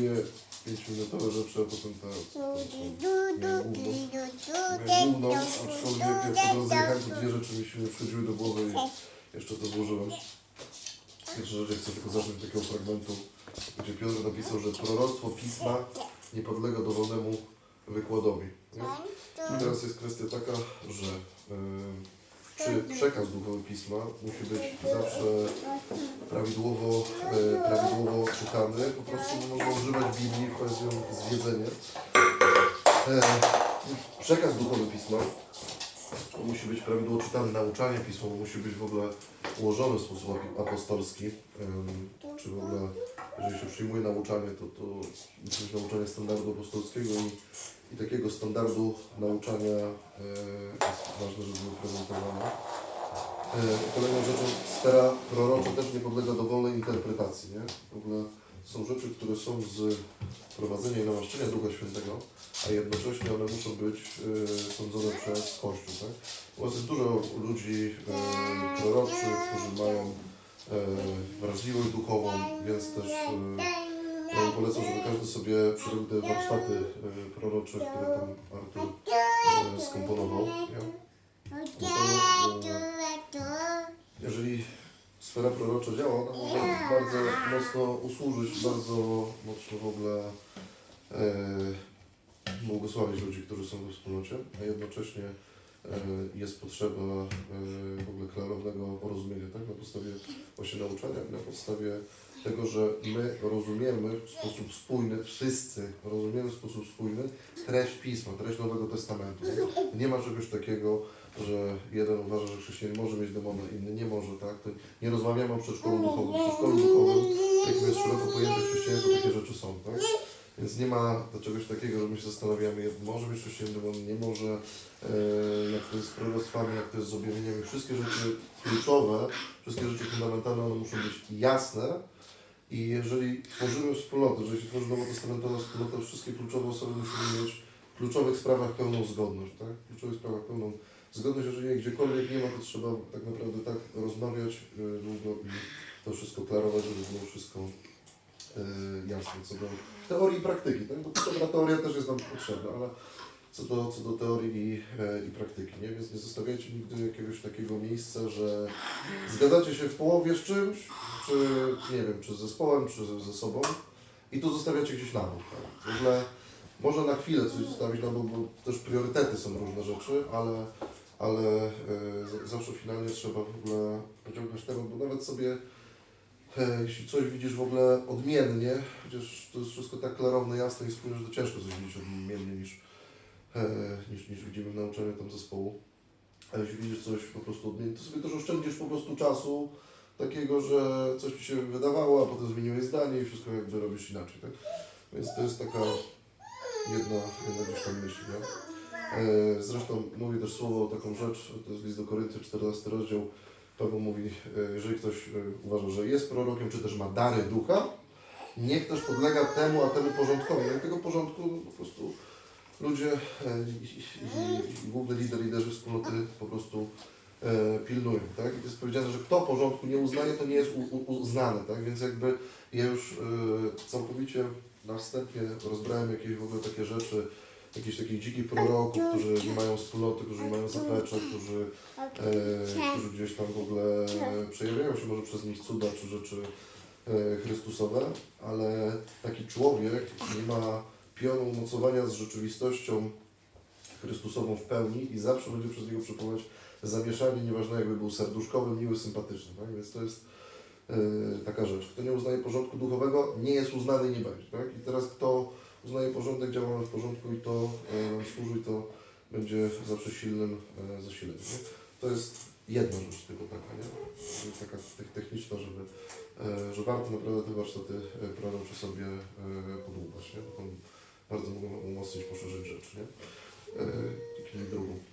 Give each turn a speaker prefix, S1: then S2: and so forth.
S1: dwie 5-minutowe rzeczy, a potem ta główną, aczkolwiek jak po drodze jechałem, to dwie rzeczy mi się przychodziły do głowy i jeszcze to złożyłem. Pierwsza rzecz, chcę tylko zacząć takiego fragmentu, gdzie Piotr napisał, że proroctwo Pisma nie podlega dowolnemu wykładowi. Nie? I teraz jest kwestia taka, że y, czy przekaz duchowy Pisma musi być zawsze prawidłowo, e, prawidłowo czytany. Po prostu można używać Biblii, jest ją zwiedzenie. E, przekaz duchowy Pisma musi być prawidłowo czytany, nauczanie Pisma musi być w ogóle ułożone w sposób apostolski. Czy w ogóle, jeżeli się przyjmuje nauczanie, to, to być nauczanie standardu apostolskiego i, i takiego standardu nauczania e, jest ważne, żeby było prezentowane. E, Kolejną rzeczą, sfera prorocza też nie podlega dowolnej interpretacji. Nie? W ogóle są rzeczy, które są z prowadzenia i namaszczenia Ducha Świętego, a jednocześnie one muszą być e, sądzone przez Kościół. Tak? Bo jest dużo ludzi e, proroczy, którzy mają e, wrażliwość duchową, więc też ja bym polecał, żeby każdy sobie przerobił te warsztaty e, prorocze, które tam Artur e, skomponował. Nie? No jeżeli sfera prorocza działa, ona może bardzo mocno usłużyć, bardzo mocno w ogóle e, błogosławić ludzi, którzy są we wspólnocie, a jednocześnie e, jest potrzeba e, w ogóle klarownego porozumienia, tak? Na podstawie właśnie nauczania na podstawie tego, że my rozumiemy w sposób spójny, wszyscy rozumiemy w sposób spójny treść Pisma, treść Nowego Testamentu. Nie ma czegoś takiego, że jeden uważa, że chrześcijanin może mieć demona, inny nie może, tak? To nie rozmawiamy o przedszkolu duchowym. W przedszkolu duchowym, jakim jest szeroko pojęte chrześcijaństwo, takie rzeczy są, tak? Więc nie ma czegoś takiego, że my się zastanawiamy, może być chrześcijanin demon, nie może, e, jak to jest z jak to jest z objawieniami. Wszystkie rzeczy kluczowe, wszystkie rzeczy fundamentalne, one muszą być jasne. I jeżeli tworzymy wspólnotę, jeżeli się tworzy nowotestamentowa wspólnota, wszystkie kluczowe osoby musimy mieć kluczowych sprawach pełną zgodność, tak? W kluczowych sprawach pełną zgodność, jeżeli gdziekolwiek nie ma, to trzeba tak naprawdę tak rozmawiać y, długo i to wszystko klarować, żeby było wszystko y, jasne co do teorii i praktyki, tak? Bo dobra teoria też jest nam potrzebna, ale co do, co do teorii i, e, i praktyki, nie? Więc nie zostawiajcie nigdy jakiegoś takiego miejsca, że zgadzacie się w połowie z czymś, czy nie wiem, czy z zespołem, czy ze, ze sobą i to zostawiacie gdzieś na bok. Tak? W ogóle można na chwilę coś zostawić na bok, bo też priorytety są różne rzeczy, ale, ale z- zawsze finalnie trzeba w ogóle pociągnąć temat, bo nawet sobie e, jeśli coś widzisz w ogóle odmiennie, chociaż to jest wszystko tak klarowne, jasne i spójne, że to ciężko coś widzieć odmiennie niż, e, niż, niż widzimy w nauczaniu tam zespołu. A jeśli widzisz coś po prostu odmiennie, to sobie też oszczędzisz po prostu czasu takiego, że coś Ci się wydawało, a potem zmieniłeś zdanie i wszystko jakby robisz inaczej, tak? Więc to jest taka jedna, jedna gdzieś tam myśl, nie? E, Zresztą mówi też słowo taką rzecz, to jest list do Korynty, 14 rozdział, Paweł mówi, e, jeżeli ktoś e, uważa, że jest prorokiem, czy też ma dary ducha, niech też podlega temu, a temu porządkowi. I tego porządku po prostu ludzie e, i, i, i główny lider, liderzy wspólnoty po prostu pilnują, tak? I to jest powiedziane, że kto porządku nie uznaje, to nie jest uznany, tak? Więc jakby ja już e, całkowicie na wstępie rozbrałem jakieś w ogóle takie rzeczy, jakichś takich dzikich proroków, którzy nie mają wspólnoty, którzy nie mają zaplecza, którzy, e, którzy gdzieś tam w ogóle przejawiają się może przez nich cuda czy rzeczy e, Chrystusowe, ale taki człowiek nie ma pionu umocowania z rzeczywistością Chrystusową w pełni i zawsze będzie przez niego przepływać zamieszanie, nieważne jakby był serduszkowy, miły, sympatyczny. Tak? Więc to jest e, taka rzecz. Kto nie uznaje porządku duchowego, nie jest uznany i nie będzie. Tak? I teraz kto uznaje porządek, działamy w porządku i to nam służy to będzie zawsze silnym e, zasileniem. Nie? To jest jedna rzecz tylko taka, nie? Taka te- techniczna, żeby, że warto naprawdę te warsztaty e, prorocze sobie podłubać, nie? Bo tam bardzo mogą umocnić, poszerzyć rzeczy, nie? E, I drugą.